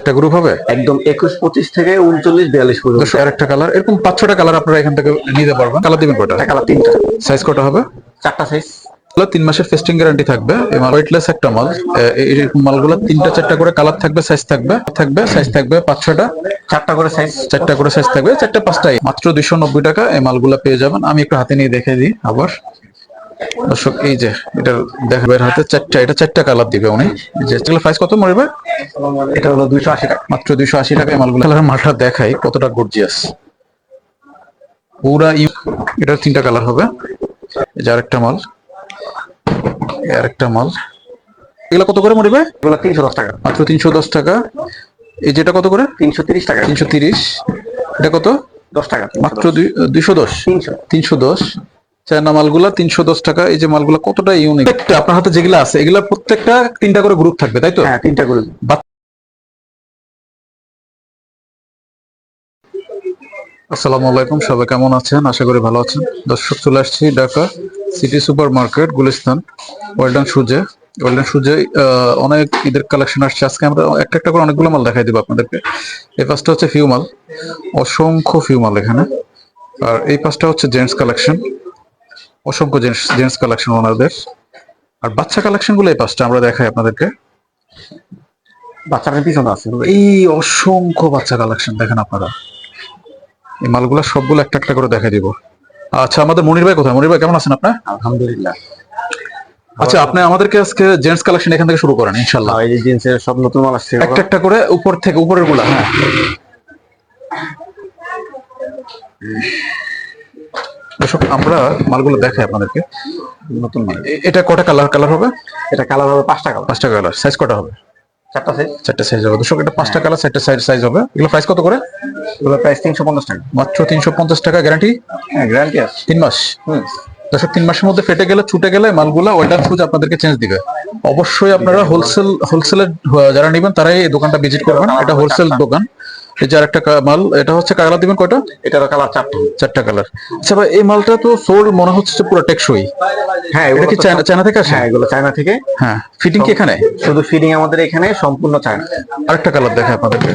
একটা গ্রুপ হবে? একদম একুশ পঁচিশ থেকে উনচল্লিশ বিয়াল্লিশ পর্যন্ত। আর একটা কালার এরকম পাঁচ ছটা কালার আপনারা এখান থেকে নিতে পারবেন। কালার দিবেন একটা কালার তিনটা। সাইজ কটা হবে? চারটা সাইজ তিন মাসের ফেস্টিং গ্যারান্টি থাকবে। ওয়েটলেস একটা মাল। এইরকম মালগুলো তিনটা চারটা করে কালার থাকবে সাইজ থাকবে থাকবে সাইজ থাকবে পাঁচ ছটা। চারটা করে সাইজ চারটা করে সাইজ থাকবে চারটা পাঁচটাই। মাত্র দুইশো নব্বই টাকা এই মালগুলো পেয়ে যাবেন। আমি একটু হাতে নিয়ে দেখে দিই আবার। দর্শক এই যে এটা দেখা বের হাতে চারটা এটা চারটা কালার দিবে উনি। যে এগুলো প্রাইস কত মরবে? এটা হলো দুইশো আশি টাকা। মাত্র দুইশো আশি টাকা এই মালগুলো মালটা দেখাই কতটা গর্জিয়াস পুরা এটার তিনটা কালার হবে। এই যে আরেকটা মাল। আরেকটা মাল। এগুলো কত করে মরিবে? এগুলো তিনশো দশ টাকা। মাত্র তিনশো দশ টাকা। এই যেটা কত করে? তিনশো তিরিশ টাকা। তিনশো তিরিশ। এটা কত? দশ টাকা। মাত্র দুইশো দশ। তিনশো। তিনশো দশ। চায়না মালগুলা তিনশো দশ টাকা এই যে মালগুলা কতটা ইউনিক আপনার হাতে যেগুলো আছে এগুলা প্রত্যেকটা তিনটা করে গ্রুপ থাকবে তাই তো? হ্যাঁ তিনটা করে আসসালামু আলাইকুম সবাই কেমন আছেন? আশা করি ভালো আছেন। দর্শক চলে আসছি Dhaka city super market Gulistan Welldone Shoes Welldone Shoes অনেক ঈদের কালেকশন আসছে। আজকে আমরা একটা একটা করে অনেকগুলো মাল দেখাই দিব আপনাদেরকে। এই পাঁচটা হচ্ছে ফিউ মাল অসংখ্য ফিউ মাল এখানে। আর এই পাঁচটা হচ্ছে জেন্টস কালেকশন অসংখ্য জেন্টস জেন্টস কালেকশন ওনাদের। আর বাচ্চা কালেকশনগুলো এই পাঁচটা আমরা দেখাই আপনাদেরকে। বাচ্চাদের পিছনে আছে। এই অসংখ্য বাচ্চা কালেকশন দেখেন আপনারা। এই মালগুলো সবগুলো একটা একটা করে দেখা দিব। আচ্ছা আমাদের মনির ভাই কোথায়? মনির ভাই কেমন আছেন আপনার? আলহামদুলিল্লাহ। আচ্ছা আপনি আমাদেরকে আজকে জেন্টস কালেকশন এখান থেকে শুরু করেন ইনশাল্লাহ আর এই যে জিন্সের সব নতুন মাল আসছে। একটা একটা করে উপর থেকে উপরেরগুলা হ্যাঁ দর্শক আমরা মালগুলো দেখাই আপনাদেরকে। নতুন মাল। এটা কটা কালার কালার হবে? এটা কালার হবে পাঁচটা কালার। পাঁচটা কালার। সাইজ কটা হবে? চারটা সাইজ চারটা সাইজ হবে। দর্শক এটা পাঁচটা কালার চারটা সাইজ সাইজ হবে। এগুলো প্রাইস কত করে? এগুলো প্রাইস তিনশো পঞ্চাশ টাকা। মাত্র তিনশো পঞ্চাশ টাকা গ্যারান্টি হ্যাঁ গ্যারান্টি আছে। তিন মাস? হুম। দর্শক তিন মাসের মধ্যে ফেটে গেলে ছুটে গেলে মালগুলা সুজ আপনাদেরকে চেঞ্জ দিবে। অবশ্যই আপনারা হোলসেল হোলসেলের যারা নেবেন তারাই এই দোকানটা ভিজিট করবেন। এটা হোলসেল দোকান। এই যে আরেকটা মাল এটা হচ্ছে কালার দিবেন কয়টা? এটারও কালার চারটা। চারটা কালার। আচ্ছা ভাই এই মালটা তো সোল মনে হচ্ছে পুরো টেকসই। হ্যাঁ এটা কি চায়না থেকে আসে? হ্যাঁ এগুলো চায়না থেকে। হ্যাঁ ফিটিং কি এখানে? শুধু ফিডিং আমাদের এখানে সম্পূর্ণ চায়না। আরেকটা কালার দেখে আপনাদেরকে।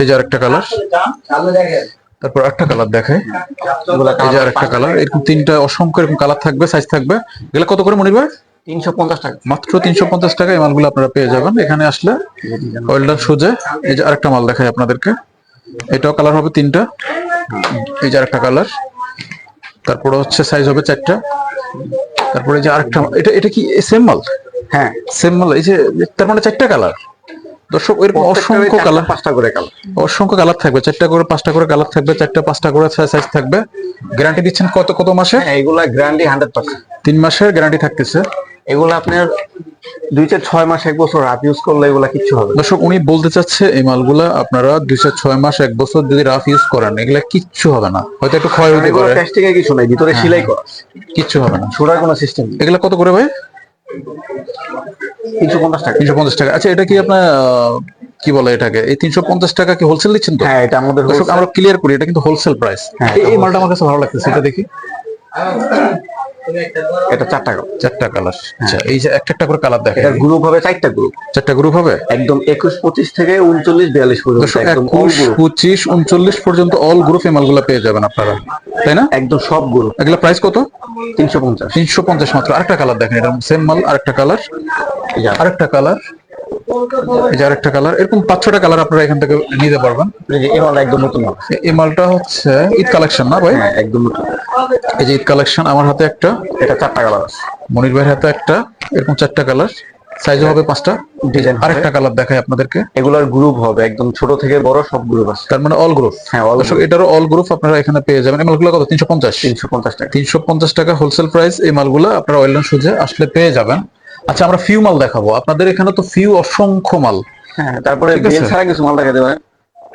এই যে আরেকটা কালার। তারপর একটা কালার দেখায় এগুলো এই যে আরেকটা কালার এরকম তিনটা অসংখ্য এরকম কালার থাকবে সাইজ থাকবে। এগুলো কত করে মনির ভাই? তিনশো পঞ্চাশ টাকা। মাত্র তিনশো পঞ্চাশ টাকা এই মালগুলো আপনারা পেয়ে যাবেন। এখানে আসলে ওয়েলডার সুজে এই যে আরেকটা মাল দেখাই আপনাদেরকে। এটাও কালার হবে তিনটা। এই যে আরেকটা কালার তারপরে হচ্ছে সাইজ হবে চারটা। তারপরে যে আরেকটা এটা এটা কি সেম মাল? হ্যাঁ। সেম মাল এই যে তার মানে চারটা কালার দর্শক এরকম অসংখ্য কালার পাঁচটা করে কালার অসংখ্য কালার থাকবে। চারটা করে পাঁচটা করে কালার থাকবে চারটা পাঁচটা করে সাইজ থাকবে। গ্যারান্টি দিচ্ছেন কত কত মাসে? হ্যাঁ এগুলা গ্যারান্টি হান্ড্রেড পার্সেন্ট তিন মাসের গ্যারান্টি থাকতেছে। এগুলো আপনার দুই চার ছয় মাস এক বছর রাত ইউজ করলে এগুলা কিচ্ছু হবে। দর্শক উনি বলতে চাচ্ছে এই মালগুলা আপনারা দুইশো ছয় মাস এক বছর যদি রাফ ইউজ করেন এগুলা কিচ্ছু হবে না। হয়তো একটু ক্ষয় হতে পারে। এর কিছু নাই ভিতরে সেলাই করা। কিচ্ছু হবে না। ছোড়ার কোনো সিস্টেম এগুলা কত করে ভাই? তিনশো পঞ্চাশ টাকা। তিনশো পঞ্চাশ টাকা। আচ্ছা এটা কি আপনার কি বলে এটাকে? এই তিনশো পঞ্চাশ টাকা কি হোলসেল দিচ্ছেন তো? হ্যাঁ এটা আমাদের আমরা ক্লিয়ার করি এটা কিন্তু হোলসেল প্রাইস হ্যাঁ, এই মালটা আমার কাছে ভালো লাগতেছে এটা দেখি। এটা চারটা চারটা কালার আচ্ছা এই যে একটা একটা করে কালার দেখে এটা গ্রুপ হবে চারটা গ্রুপ চারটা গ্রুপ হবে? একদম একুশ পঁচিশ থেকে উনচল্লিশ বিয়াল্লিশ পর্যন্ত একদম all একুশ group। পঁচিশ উনচল্লিশ পর্যন্ত অল গ্রুপ এই গুলো পেয়ে যাবেন আপনারা। তাই না? একদম সব গ্রুপ এগুলা প্রাইস কত? তিনশো পঞ্চাশ। তিনশো পঞ্চাশ মাত্র। আরেকটা কালার দেখেন এটা সেম মাল আরেকটা কালার আরেকটা কালার এই যে আরেকটা কালার এরকম পাঁচ ছটা কালার আপনারা এখান থেকে নিতে পারবেন। এই মাল একদম নতুন। এই মালটা হচ্ছে ঈদ কালেকশন না ভাই? হ্যাঁ একদম নতুন। এই যে ঈদ কালেকশন আমার হাতে একটা। এটা চারটা কালার আছে। মনির ভাইয়ের হাতে একটা এরকম চারটা কালার সাইজ হবে পাঁচটা। ডিজাইন আরেকটা কালার দেখাই আপনাদেরকে। এগুলোর গ্রুপ হবে একদম ছোট থেকে বড় সব গ্রুপ আছে। তার মানে অল গ্রুপ হ্যাঁ দর্শক এটারও অল গ্রুপ আপনারা এখানে পেয়ে যাবেন। এই মালগুলো কত? তিনশো পঞ্চাশ। তিনশো পঞ্চাশ টাকা। তিনশো পঞ্চাশ টাকা হোলসেল প্রাইস এই মালগুলো আপনারা ওয়েলডন সুজে আসলে পেয়ে যাবেন। আচ্ছা আমরা ফিউ মাল দেখাবো। আপনাদের এখানে তো ফিউ অসংখ্য মাল। হ্যাঁ তারপরে বেল ছাড়া কিছু মাল দেখা দেবে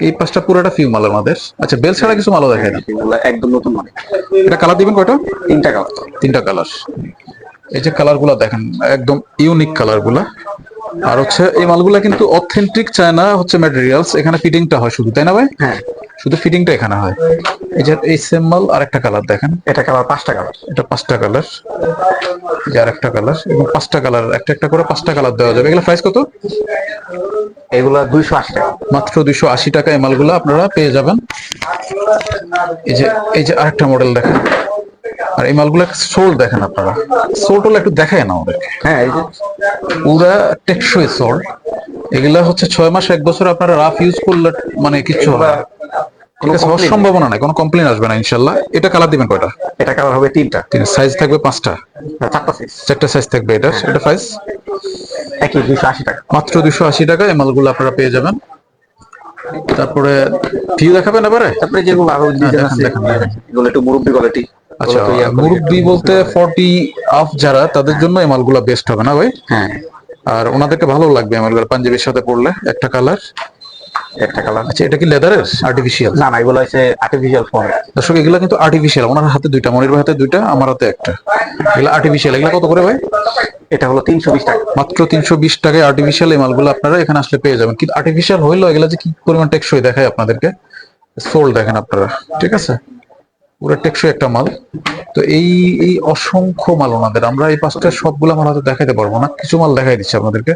এই পাঁচটা পুরোটা ফিউ মাল আমাদের আচ্ছা বেল ছাড়া কিছু মালও দেখায় না? একদম নতুন মাল। এটা কালার দিবেন কয়টা? তিনটা কালার তিনটা কালার এই যে কালারগুলা দেখেন একদম ইউনিক কালারগুলা আর হচ্ছে এই মালগুলা কিন্তু অথেন্টিক চায়না হচ্ছে ম্যাটেরিয়ালস এখানে ফিটিংটা হয় শুধু তাই না ভাই? হ্যাঁ। শুধু ফিটিংটা এখানে হয়। এই যে এই সেম মাল আরেকটা কালার দেখেন। এটা কালার পাঁচটা কালার এটা পাঁচটা কালার এই যে আরেকটা কালার এবং পাঁচটা কালার একটা একটা করে পাঁচটা কালার দেওয়া যাবে। এগুলো প্রাইস কত? এগুলা দুইশো আশি টাকা। মাত্র দুইশো আশি টাকা এই মালগুলো আপনারা পেয়ে যাবেন। এই যে এই যে আরেকটা মডেল দেখেন। আর এই মালগুলো সোল দেখেন আপনারা। সোল টোল একটু দেখায় না ওদেরকে। হ্যাঁ এই যে। পুরা টেকসই সোল এগুলা হচ্ছে ছয় মাস এক বছর আপনারা রাফ ইউজ করলে মানে কিছু হবে ঠিক আছে হওয়ার সম্ভাবনা নাই কোনো কমপ্লেন আসবে না ইনশাল্লাহ। এটা কালার দিবেন কয়টা? এটা কালার হবে তিনটা। তিন সাইজ থাকবে পাঁচটা। চারটা সাইজ চারটা সাইজ থাকবে এটা এটা প্রাইস একই দুইশো আশি টাকা। মাত্র দুশো আশি টাকা এই মালগুলো আপনারা পেয়ে যাবেন। তারপরে ভিউ দেখাবেন এবারে? তারপরে যেগুলো আরও দেখান, দেখান। এগুলো একটু মুরব্বি কোয়ালিটি আচ্ছা মুরব্বি বলতে ফর্টি আপ যারা তাদের জন্য এই মালগুলো বেস্ট হবে না ভাই? হ্যাঁ। আর ওনাদেরকে ভালো লাগবে মালগুলো পাঞ্জাবির সাথে পড়লে একটা কালার একটা কালার আচ্ছা এটা কি লেদারের আর্টিফিশিয়াল না না এগুলো হচ্ছে আর্টিফিশিয়াল ফর্ম দর্শক এগুলো কিন্তু আর্টিফিশিয়াল ওনার হাতে দুইটা মনির হাতে দুইটা আমার হাতে একটা। এগুলো আর্টিফিশিয়াল এগুলো কত করে ভাই? এটা হলো তিনশো বিশ টাকা। মাত্র তিনশো বিশ টাকায় আর্টিফিশিয়াল এই মালগুলো আপনারা এখানে আসলে পেয়ে যাবেন। কিন্তু আর্টিফিশিয়াল হইল এগুলো যে কি পরিমাণ টেকসই দেখায় আপনাদেরকে। সোল দেখেন আপনারা ঠিক আছে? পুরো টেকসই একটা মাল। তো এই এই অসংখ্য মাল ওনাদের। আমরা এই পাঁচটা সবগুলো মাল হয়তো দেখাইতে পারব না। কিছু মাল দেখাই দিচ্ছি আপনাদেরকে।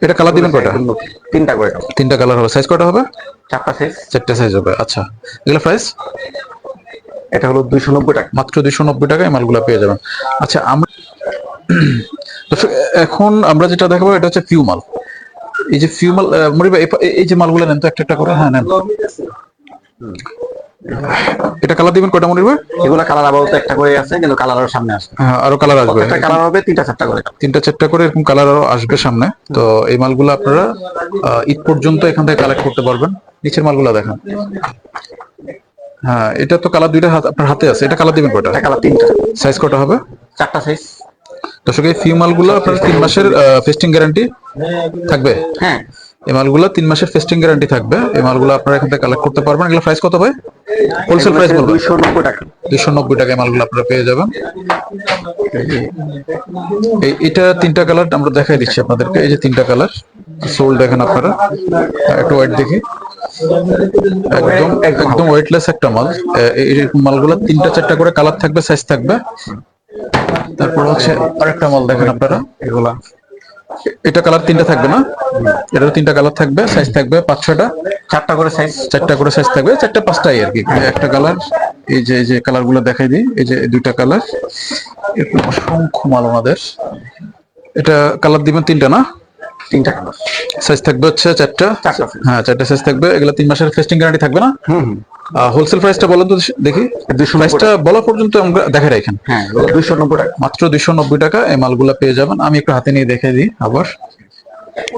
এটা কালার দিবেন কয়টা? তিনটা করে তিনটা কালার হবে। সাইজ কয়টা হবে? চারটা সাইজ চারটা সাইজ হবে। আচ্ছা। এগুলো প্রাইস এটা হলো দুইশো নব্বই টাকা। মাত্র দুইশো নব্বই টাকায় মালগুলো পেয়ে যাবেন। আচ্ছা আমরা এখন আমরা যেটা দেখাবো এটা হচ্ছে ফিউ মাল। এই যে ফিউ মাল এই- এই যে মালগুলো নেন তো একটা একটা করে। হ্যাঁ নেন। এটা কালার দিবেন কয়টা মনির এগুলো কালার আপাতত একটা করে আছে কিন্তু কালার আরও সামনে আসবে। হ্যাঁ আরও কালার আসবে। একটা কালার হবে তিনটা চারটা করে তিনটা চারটা করে এরকম কালার আরও আসবে সামনে। তো এই মালগুলো আপনারা ঈদ পর্যন্ত এখান থেকে কালেক্ট করতে পারবেন। নিচের মালগুলো দেখেন। হ্যাঁ এটা তো কালার দুইটা আপনার হাতে আছে। এটা কালার দিবেন কয়টা? কালার তিনটা। সাইজ কয়টা হবে? চারটা সাইজ দর্শক এই ফিউ মালগুলো আপনার তিন মাসের ফেস্টিং গ্যারান্টি থাকবে? হ্যাঁ। এই মালগুলো তিন মাসের ফেস্টিং গ্যারান্টি থাকবে। এই মালগুলো আপনারা এখান থেকে কালেক্ট করতে পারবেন। এগুলো প্রাইস কত ভাই? হোলসেল প্রাইস দুইশো নব্বই টাকা। দুইশো নব্বই টাকায় মালগুলো আপনারা পেয়ে যাবেন। এই এটা তিনটা কালার আমরা দেখাই দিচ্ছি আপনাদেরকে। এই যে তিনটা কালার সোল দেখেন আপনারা। একটু ওয়েট দেখি। একদম একদম ওয়েটলেস একটা মাল। এরকম মালগুলো তিনটা চারটা করে কালার থাকবে সাইজ থাকবে। তারপর হচ্ছে আরেকটা মাল দেখেন আপনারা। এগুলা। এটা কালার তিনটা থাকবে না? এটা তিনটা কালার থাকবে সাইজ থাকবে পাঁচ ছটা চারটা করে সাইজ চারটা করে সাইজ থাকবে চারটা পাঁচটাই আর কি। একটা কালার এই যে এই যে কালারগুলো দেখাই দিই এই যে দুইটা কালার এরকম অসংখ্য মাল আমাদের। এটা কালার দিবেন তিনটা না? তিনটা কালার সাইজ থাকবে হচ্ছে চারটা। হ্যাঁ চারটা সাইজ থাকবে। এগুলো তিন মাসের ফেস্টিং গ্যারান্টি থাকবে না? হুম হোলসেল প্রাইসটা বলেন তো দেখি। নব্বই প্রাইসটা বলা পর্যন্ত আমরা দেখাই রাখেন হ্যাঁ দুইশো নব্বই টাকা। মাত্র দুইশো নব্বই টাকা এই মালগুলা পেয়ে যাবেন। আমি একটু হাতে নিয়ে দেখে দিই আবার।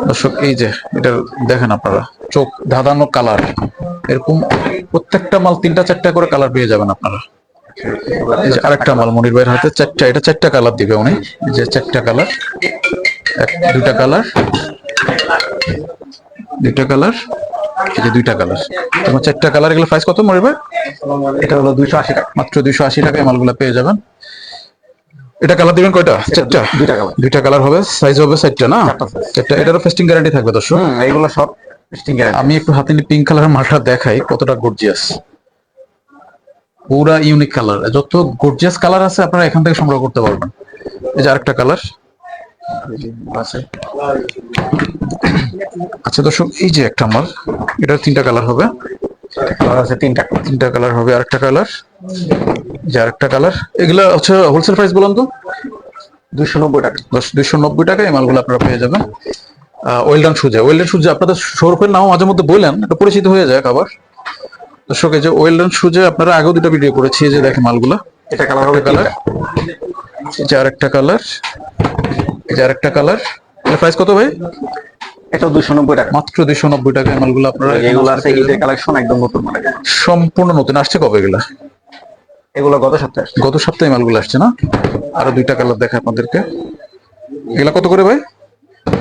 দর্শক এই যে এটা দেখেন আপনারা। চোখ ধাঁধানো কালার এরকম প্রত্যেকটা মাল তিনটা চারটা করে কালার পেয়ে যাবেন আপনারা। এই যে আরেকটা মাল মনির ভাইয়ের হাতে চারটা। এটা চারটা কালার দিবে উনি। যে চারটা কালার দুইটা কালার দুইটা কালার এই যে দুইটা কালার তোমার চারটা কালার এগুলো প্রাইস কত ভাই এটা হলো দুইশো আশি টাকা। মাত্র দুইশো আশি টাকায় মালগুলো পেয়ে যাবেন। এটা কালার দিবেন কয়টা? চারটা। দুইটা কালার দুইটা কালার হবে সাইজ হবে চারটা না? চারটা এটারও ফেস্টিং গ্যারান্টি থাকবে দর্শক। হুম এইগুলো সব স্টিং আমি একটু হাতে নিয়ে পিঙ্ক কালারের মালটা দেখাই কতটা গর্জিয়াস পুরা ইউনিক কালার যত গর্জিয়াস কালার আছে আপনারা এখান থেকে সংগ্রহ করতে পারবেন। এই যে আরেকটা কালার আচ্ছা দর্শক এই যে একটা মাল এটা তিনটা কালার হবে। কালার আছে তিনটা তিনটা কালার হবে আরেকটা কালার। যে আরেকটা কালার। এগুলা হচ্ছে হোলসেল প্রাইস বলুন তো? দুইশো নব্বই টাকা। দশ দুইশো নব্বই টাকা এই মালগুলো আপনারা পেয়ে যাবেন। ওয়েলডান সুজে ওয়েলডান সুজে আপনাদের শোরুমের নাম মাঝে মধ্যে বললেন এটা পরিচিত হয়ে যায় আবার। দর্শক এই যে ওয়েলডান সুজে আপনারা আগেও দুটো ভিডিও করেছি যে দেখেন মালগুলো। এটা কালার হবে কালার। কালার এই যে কালার এই যে আরেকটা কালার। প্রাইস কত ভাই? এটা দুইশো নব্বই টাকা। মাত্র দুইশো নব্বই টাকা মালগুলো আপনারা এগুলো আছে ঈদের কালেকশন একদম নতুন মানে সম্পূর্ণ নতুন। আসছে কবে এগুলা? এগুলো গত সপ্তাহে গত সপ্তাহে মালগুলো আসছে না? আরও দুইটা কালার দেখায় আপনাদেরকে। এগুলা কত করে ভাই?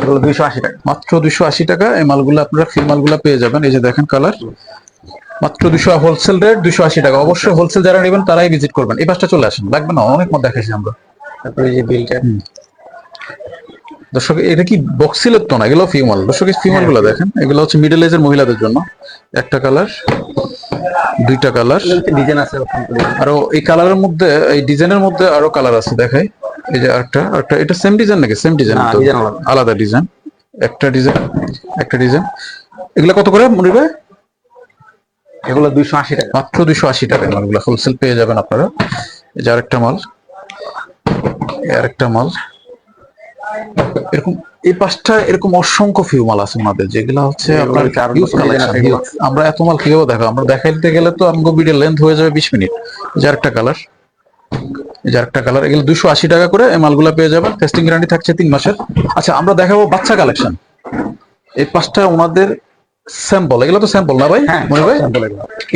এগুলো দুইশো আশি টাকা। মাত্র দুইশো আশি টাকা এই মালগুলো আপনারা ফ্রি মালগুলো পেয়ে যাবেন। এই যে দেখেন কালার। মাত্র দুশো হোলসেল রেট দুশো আশি টাকা। অবশ্যই হোলসেল যারা নেবেন তারাই ভিজিট করবেন। এই পাশটা চলে আসেন। লাগবে না? অনেক মত দেখাইছি আমরা। তারপরে যে বিলটা। দর্শক এটা কি বক্সিলের তো না? এগুলো ফিমাল। দর্শক এই ফিমালগুলো দেখেন। এগুলো হচ্ছে মিডল এজের মহিলাদের জন্য। একটা কালার দুইটা কালার ডিজাইন আছে আরও এই কালারের মধ্যে এই ডিজাইনের মধ্যে আরও কালার আছে দেখাই। এই যে একটা একটা এটা সেম ডিজাইন নাকি? সেম ডিজাইন আলাদা। ডিজাইন একটা ডিজাইন একটা ডিজাইন এগুলা কত করে মনির ভাই? এগুলো দুইশো আশি টাকা। মাত্র দুইশো আশি টাকা। মালগুলো হোলসেল পেয়ে যাবেন আপনারা। এই যে আরেকটা মাল। আরেকটা মাল। এরকম এই পাঁচটা এরকম অসংখ্য ফিউ মাল আছে আমাদের যেগুলো হচ্ছে আপনার। আমরা এত মাল কীভাবে দেখো আমরা দেখাইতে গেলে তো আমাকে ভিডিও লেন্থ হয়ে যাবে বিশ মিনিট। এই যে আরেকটা কালার এই যে আরেকটা কালার এগুলো দুশো আশি টাকা করে এই মালগুলো পেয়ে যাবেন। টেস্টিং গ্যারান্টি থাকছে তিন মাসের। আচ্ছা আমরা দেখাবো বাচ্চা কালেকশন এই পাঁচটা ওনাদের স্যাম্পল এগুলো তো স্যাম্পল না ভাই? হ্যাঁ মনে ভাই?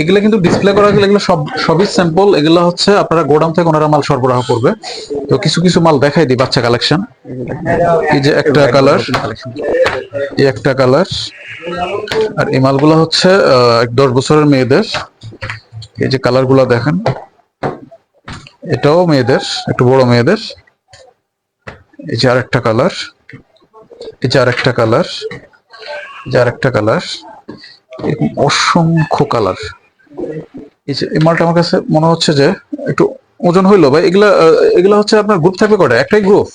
এগুলো। কিন্তু ডিসপ্লে করা গেলে এগুলো সব সবই স্যাম্পল এগুলো হচ্ছে আপনারা গোডাউন থেকে ওনারা মাল সরবরাহ করবে। তো কিছু কিছু মাল দেখাই দিই বাচ্চা কালেকশন এই যে একটা কালার এই একটা কালার আর এই মালগুলো হচ্ছে এক দশ বছরের মেয়েদের। এই যে কালারগুলা দেখেন এটাও মেয়েদের একটু বড় মেয়েদের। এই যে আরেকটা কালার এই যে আরেকটা কালার যে আরেকটা কালার এরকম অসংখ্য কালার এই যে এই মালটা আমার কাছে মনে হচ্ছে যে একটু ওজন হইল ভাই। এগুলা এগুলা হচ্ছে আপনার গ্রুপ থাকবে কটা একটাই গ্রুপ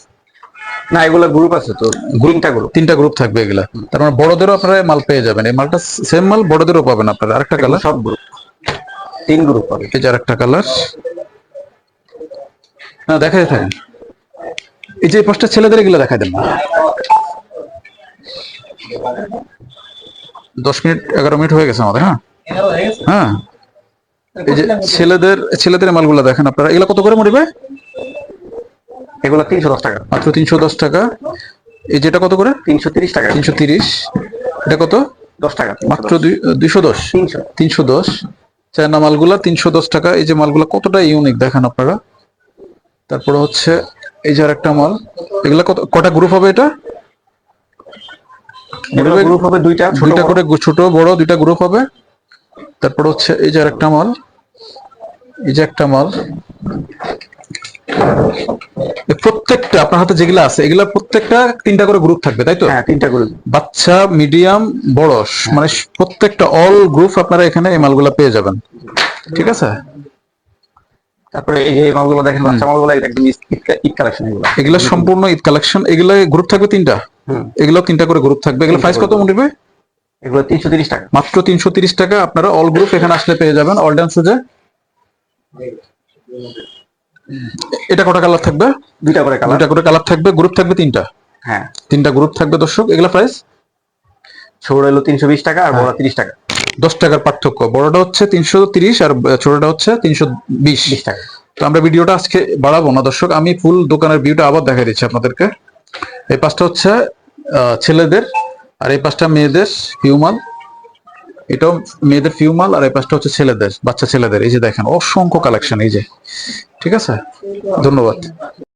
না এগুলো গ্রুপ আছে তো। গ্রুপটা গ্রুপ তিনটা গ্রুপ থাকবে এগুলা। তার মানে বড়দেরও আপনারা মাল পেয়ে যাবেন। এই মালটা সেম মাল বড়দেরও পাবেন আপনারা। আরেকটা কালার সব গ্রুপ তিন গ্রুপ পাবে এই যে আরেকটা কালার না দেখাই থাকেন এই যে পাঁচটা ছেলেদের এগুলো দেখাই দেন। দশ মিনিট এগারো মিনিট হয়ে গেছে আমাদের হ্যাঁ? হ্যাঁ। এই যে ছেলেদের ছেলেদের মালগুলো দেখেন আপনারা এগুলো কত করে মরিবে? এগুলো তিনশো দশ টাকা। মাত্র তিনশো দশ টাকা। এই যেটা কত করে? তিনশো তিরিশ টাকা। তিনশো তিরিশ। এটা কত? দশ টাকা মাত্র দুইশো দশ? তিনশো। তিনশো দশ। চায়না মালগুলা তিনশো দশ টাকা। এই যে মালগুলা কতটা ইউনিক দেখেন আপনারা। তারপরে হচ্ছে এই যে আরেকটা মাল। এগুলা কত কটা গ্রুপ হবে এটা? গ্রুপ হবে দুইটা দুইটা। করে ছোট বড় দুইটা গ্রুপ হবে। তারপর হচ্ছে এই যে আরেকটা মাল। এই যে একটা মাল। প্রত্যেকটা আপনার হাতে যেগুলা আছে এগুলা প্রত্যেকটা তিনটা করে গ্রুপ থাকবে তাই তো? হ্যাঁ তিনটা গ্রুপ বাচ্চা মিডিয়াম বড় মানে প্রত্যেকটা অল গ্রুপ আপনারা এখানে এই মালগুলা পেয়ে যাবেন। ঠিক আছে? তারপরে এই যে মালগুলো দেখেন বাচ্চা মালগুলো একদম ঈদ কালেকশন এগুলো। এগুলো সম্পূর্ণ ঈদ কালেকশন এগুলো গ্রুপ থাকবে তিনটা। এগুলো তিনটা করে গ্রুপ থাকবে। এগুলো প্রাইস কত হবে এগুলো তিনশো তিরিশ টাকা। মাত্র তিনশো তিরিশ টাকা। আপনারা অল গ্রুপ এখানে আসলে পেয়ে যাবেন। অল ডান্স সুজে এটা কটা কালার থাকবে? দুইটা করে কালার দুইটা করে কালার থাকবে। গ্রুপ থাকবে তিনটা? হ্যাঁ। তিনটা গ্রুপ থাকবে দর্শক। এগুলো প্রাইস ছোট হলো তিনশো বিশ টাকা আর বড় তিরিশ টাকা। দশ টাকার পার্থক্য। বড়টা হচ্ছে তিনশো তিরিশ আর ছোটটা হচ্ছে তিনশো বিশ। টাকা। তো আমরা ভিডিওটা আজকে বাড়াবো না দর্শক। আমি ফুল দোকানের ভিউটা আবার দেখাই দিচ্ছি আপনাদেরকে। এই পাঁচটা হচ্ছে ছেলেদের, আর এই পাঁচটা মেয়েদের ফিউমাল এটাও মেয়েদের ফিউমাল আর এই পাশটা হচ্ছে ছেলেদের, বাচ্চা ছেলেদের। এই যে দেখেন, অসংখ্য কালেকশন এই যে। ঠিক আছে? ধন্যবাদ।